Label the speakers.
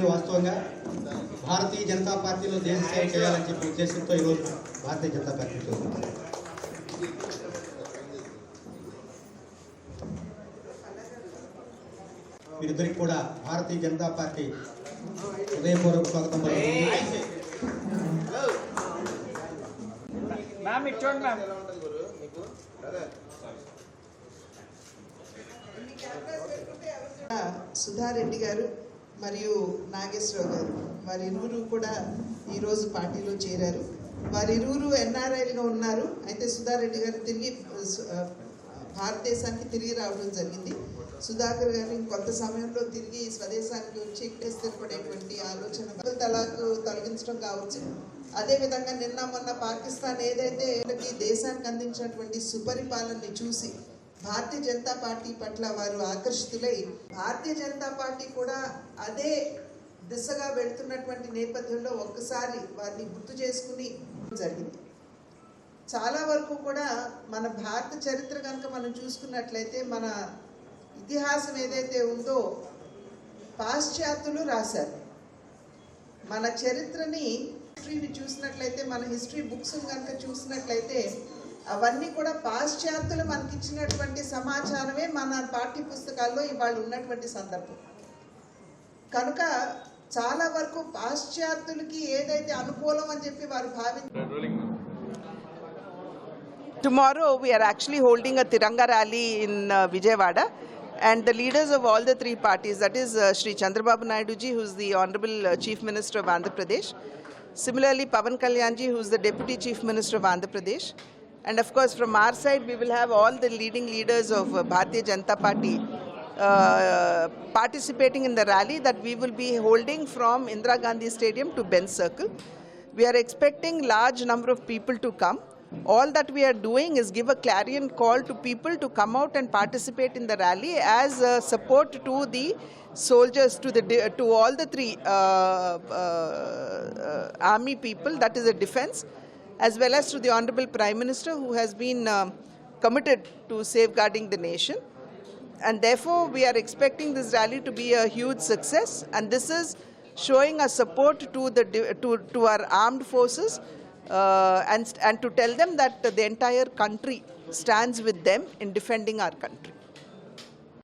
Speaker 1: అనేది వాస్తవంగా భారతీయ జనతా పార్టీలో దేశ సేవ చేయాలని చెప్పి ఉద్దేశంతో ఈరోజు భారతీయ జనతా పార్టీ చేస్తుంది వీరిద్దరికి కూడా భారతీయ జనతా పార్టీ హృదయపూర్వక స్వాగతం
Speaker 2: సుధారెడ్డి గారు. మరియు నాగేశ్వరరావు గారు. వారిరువురు కూడా ఈరోజు పార్టీలో చేరారు. వారిరువురు ఎన్ఆర్ఐలుగా ఉన్నారు. అయితే సుధారెడ్డి గారు తిరిగి భారతదేశానికి తిరిగి రావడం జరిగింది. సుధాకర్ గారు ఇంకొంత సమయంలో తిరిగి స్వదేశానికి వచ్చి ఇక్కడ స్థిరపడేటువంటి ఆలోచన తలాకు తొలగించడం కావచ్చు. అదేవిధంగా నిన్న మొన్న పాకిస్తాన్ ఏదైతే దేశానికి అందించినటువంటి సుపరిపాలనని చూసి భారతీయ జనతా పార్టీ పట్ల వారు ఆకర్షితులై భారతీయ జనతా పార్టీ కూడా అదే దిశగా వెళ్తున్నటువంటి నేపథ్యంలో ఒక్కసారి వారిని గుర్తు చేసుకుని జరిగింది. చాలా వరకు కూడా మన భారత చరిత్ర కనుక మనం చూసుకున్నట్లయితే మన ఇతిహాసం ఏదైతే ఉందో పాశ్చాత్యులు రాశారు. మన చరిత్రని హిస్టరీని చూసినట్లయితే మన హిస్టరీ బుక్స్ కనుక చూసినట్లయితే అవన్నీ కూడా పాశ్చాత్యులు మనకి ఇచ్చినటువంటి సమాచారమే మన పాఠ్య పుస్తకాల్లో ఇవాళ ఉన్నటువంటి సందర్భం కనుక చాలా వరకు పాశ్చాత్యులకి ఏదైతే అనుకూలం అని చెప్పి వారు భావించారు
Speaker 3: Tomorrow, we are actually holding a Tiranga rally in uh, Vijayawada. And the leaders of all the three parties, that is uh, Sri Chandrababu Naidu ji, who's the Honorable uh, Chief Minister of Andhra Pradesh. Similarly, Pavan Kalyan ji, who's the Deputy Chief Minister of Andhra Pradesh. And of course, from our side, we will have all the leading leaders of uh, Bharatiya Janata Party uh, participating in the rally that we will be holding from Indira Gandhi Stadium to Ben Circle. We are expecting large number of people to come. All that we are doing is give a clarion call to people to come out and participate in the rally as a support to the soldiers, to the to all the three uh, uh, uh, army people. That is a defense, as well as to the honorable prime minister who has been um committed to safeguarding the nation. And therefore we are expecting this rally to be a huge success. And this is showing a support to the to, to our armed forces uh, and and to tell them that the entire country stands with them in defending our country